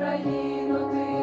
Україно ти.